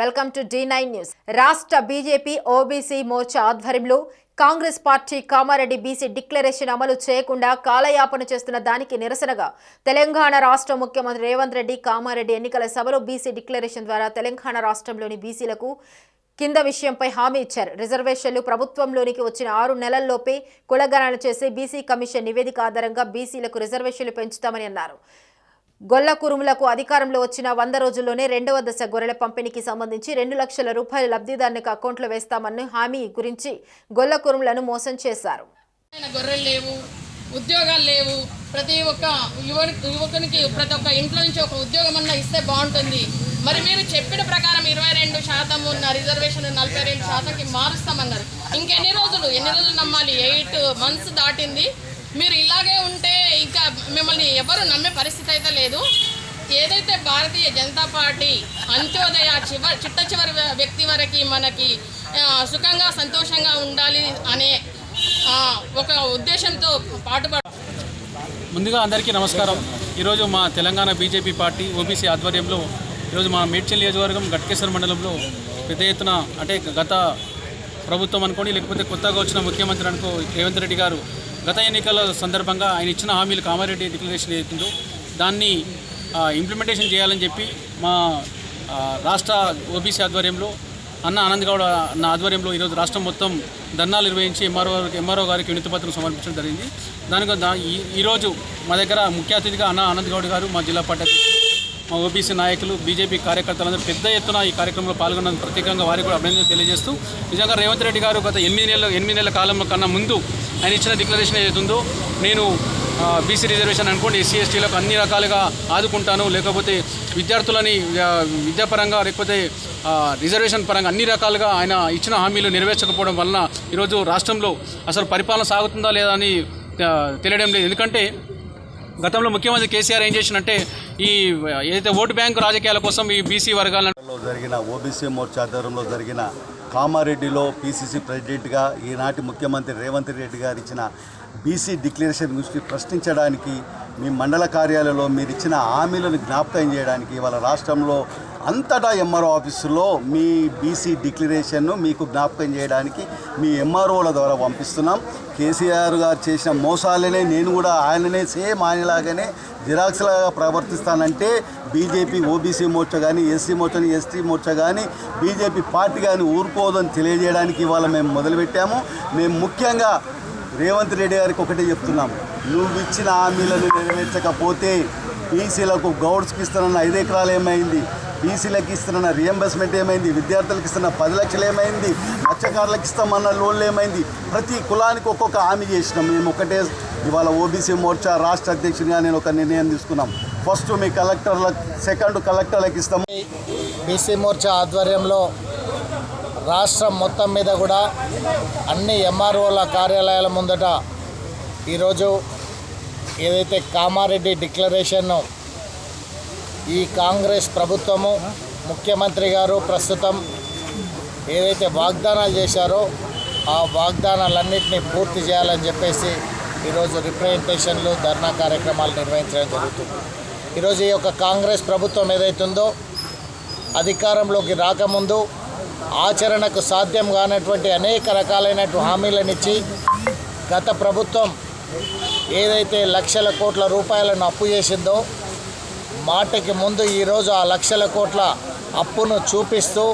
Welcome to D nine news. రాష్ట్ర BJP OBC Morcha ఆధ్వర్యంలో Congress party Kamareddy BC declaration అమలు చేయకుండా కాలయాపన చేస్తున్న దానికి నిరసనగా తెలంగాణ రాష్ట్ర ముఖ్యమంత్రి రేవంత్ రెడ్డి కామారెడ్డి ఎన్నికల సభలో బీసీ డిక్లరేషన్ ద్వారా తెలంగాణ రాష్ట్రంలోని బీసీలకు కింద విషయంపై హామీ ఇచ్చారు. రిజర్వేషన్లు ప్రభుత్వంలోనికి వచ్చిన ఆరు నెలల్లోపే కులగణన చేసి బీసీ కమిషన్ నివేదిక ఆధారంగా బీసీలకు రిజర్వేషన్లు పెంచుతామని అన్నారు. గొల్ల కురుములకు అధికారంలో వచ్చిన వంద రోజుల్లోనే రెండవ దశ గొర్రెల పంపిణీకి సంబంధించి రెండు లక్షల రూపాయలు లబ్ధిదారునికి అకౌంట్లో వేస్తామని హామీ గురించి గొల్ల కురుములను మోసం చేశారు. గొర్రెలు లేవు ఉద్యోగాలు లేవు. ప్రతి ఒక్క యువకునికి ప్రతి ఒక్క ఇంట్లో నుంచి ఒక ఉద్యోగం అన్న ఇస్తే బాగుంటుంది. మరి మీరు చెప్పిన ప్రకారం ఇరవై రెండు శాతం ఉన్న రిజర్వేషన్ నలభై రెండు శాతంకి మారుస్తామన్నారు. ఇంకెన్ని రోజులు? ఎన్ని రోజులు నమ్మాలి? ఎయిట్ మంత్స్ దాటింది. మీరు ఇలాగే ఉంటే ఇంకా మిమ్మల్ని ఎవరు నమ్మే పరిస్థితి అయితే లేదు. ఏదైతే భారతీయ జనతా పార్టీ అంత్యోదయ చివరి చిట్ట చివరి వ్యక్తి వరకు మనకి సుఖంగా సంతోషంగా ఉండాలి అనే ఒక ఉద్దేశంతో పాటుపడ ముందుగా అందరికీ నమస్కారం. ఈరోజు మా తెలంగాణ బీజేపీ పార్టీ ఓబీసీ ఆధ్వర్యంలో ఈరోజు మా మేడ్చల్ నియోజకవర్గం గట్కేశ్వర మండలంలో పెద్ద ఎత్తున అంటే గత ప్రభుత్వం అనుకోని లేకపోతే కొత్తగా వచ్చిన ముఖ్యమంత్రి అనుకో రేవంత్ రెడ్డి గారు గత ఎన్నికల సందర్భంగా ఆయన ఇచ్చిన హామీలు కామారెడ్డి డిక్లరేషన్ ఏదైతుందో దాన్ని ఇంప్లిమెంటేషన్ చేయాలని చెప్పి మా రాష్ట్ర ఓబీసీ ఆధ్వర్యంలో అన్న ఆనంద్ గౌడ నా ఆధ్వర్యంలో ఈరోజు రాష్ట్రం మొత్తం ధర్నాలు నిర్వహించి ఎంఆర్ఓ ఎంఆర్ఓ గారికి వినతి పత్రం సమర్పించడం జరిగింది. దానికి ఈ- ఈరోజు మా దగ్గర ముఖ్య అతిథిగా అన్న ఆనంద్ గౌడ్ గారు మా జిల్లా పార్టీ మా ఓబీసీ నాయకులు బీజేపీ కార్యకర్తలందరూ పెద్ద ఎత్తున ఈ కార్యక్రమంలో పాల్గొన్నందుకు ప్రత్యేకంగా వారికి కూడా అభినందన తెలియజేస్తూ నిజంగా రేవంత్ రెడ్డి గారు గత ఎనిమిది నెలల ఎనిమిది నెలల కాలంలో కన్నా ముందు ఆయన ఇచ్చిన డిక్లరేషన్ ఏదైతుందో నేను బీసీ రిజర్వేషన్ అనుకోండి ఎస్సీ ఎస్టీలకు అన్ని రకాలుగా ఆదుకుంటాను. లేకపోతే విద్యార్థులని విద్యాపరంగా లేకపోతే రిజర్వేషన్ పరంగా అన్ని రకాలుగా ఆయన ఇచ్చిన హామీలు నెరవేర్చకపోవడం వలన ఈరోజు రాష్ట్రంలో అసలు పరిపాలన సాగుతుందా లేదా అని తెలియడం లేదు. ఎందుకంటే గతంలో ముఖ్యమంత్రి కేసీఆర్ ఏం చేసినట్టే ఈ ఏదైతే ఓటు బ్యాంకు రాజకీయాల కోసం ఈ బీసీ వర్గాలను జరిగిన ఓబీసీ మోర్చా ఆధ్వర్యంలో జరిగిన కామారెడ్డిలో పీసీసీ ప్రెసిడెంట్గా ఈనాటి ముఖ్యమంత్రి రేవంత్ రెడ్డి గారు ఇచ్చిన బీసీ డిక్లరేషన్ గురించి ప్రశ్నించడానికి మీ మండల కార్యాలయంలో మీరు ఇచ్చిన హామీలను జ్ఞాపకం చేయడానికి ఇవాళ రాష్ట్రంలో అంతటా ఎంఆర్ఓ ఆఫీసులో మీ బీసీ డిక్లరేషన్ను మీకు జ్ఞాపకం చేయడానికి మీ ఎంఆర్ఓల ద్వారా పంపిస్తున్నాం. కేసీఆర్ గారు చేసిన మోసాలనే నేను కూడా ఆయననే సేమ్ ఆయనలాగానే జిరాక్స్లాగా ప్రవర్తిస్తానంటే బీజేపీ ఓబీసీ మోర్చా కానీ ఎస్సీ మోర్చా ఎస్టీ మోర్చా కానీ బీజేపీ పార్టీ కానీ ఊరుకోదని తెలియజేయడానికి ఇవాళ మేము మొదలుపెట్టాము. మేము ముఖ్యంగా రేవంత్ రెడ్డి గారికి ఒకటే చెప్తున్నాం. నువ్వు ఇచ్చిన హామీలను నెరవేర్చకపోతే బీసీలకు గౌడ్స్కి ఇస్తానన్న ఐదు ఎకరాలు ఏమైంది? బీసీలకు ఇస్తున్న రియంబర్స్మెంట్ ఏమైంది? విద్యార్థులకు ఇస్తున్న పది లక్షలు ఏమైంది? మత్స్యకారులకు ఇస్తామన్న లోన్లు ఏమైంది? ప్రతి కులానికి ఒక్కొక్క హామీ చేసినాం. మేము ఒకటే ఇవాళ ఓబీసీ మోర్చా రాష్ట్ర అధ్యక్షునిగా నేను ఒక నిర్ణయం తీసుకున్నాం. ఫస్ట్ మీ కలెక్టర్లకు సెకండ్ కలెక్టర్లకు ఇస్తాం. బీసీ మోర్చా ఆధ్వర్యంలో రాష్ట్రం మొత్తం మీద కూడా అన్ని ఎంఆర్ఓల కార్యాలయాల ముందట ఈరోజు ఏదైతే కామారెడ్డి డిక్లరేషన్ ఈ కాంగ్రెస్ ప్రభుత్వము ముఖ్యమంత్రి గారు ప్రస్తుతం ఏదైతే వాగ్దానాలు చేశారో ఆ వాగ్దానాలన్నింటినీ పూర్తి చేయాలని చెప్పేసి ఈరోజు రిప్రజెంటేషన్లు ధర్నా కార్యక్రమాలు నిర్వహించడం జరుగుతుంది. ఈరోజు ఈ యొక్క కాంగ్రెస్ ప్రభుత్వం ఏదైతుందో అధికారంలోకి రాకముందు ఆచరణకు సాధ్యం కానటువంటి అనేక రకాలైనటువంటి హామీలనిచ్చి గత ప్రభుత్వం ఏదైతే లక్షల కోట్ల రూపాయలను అప్పు చేసిందో మాటకి ముందు ఈరోజు ఆ లక్షల కోట్ల అప్పును చూపిస్తూ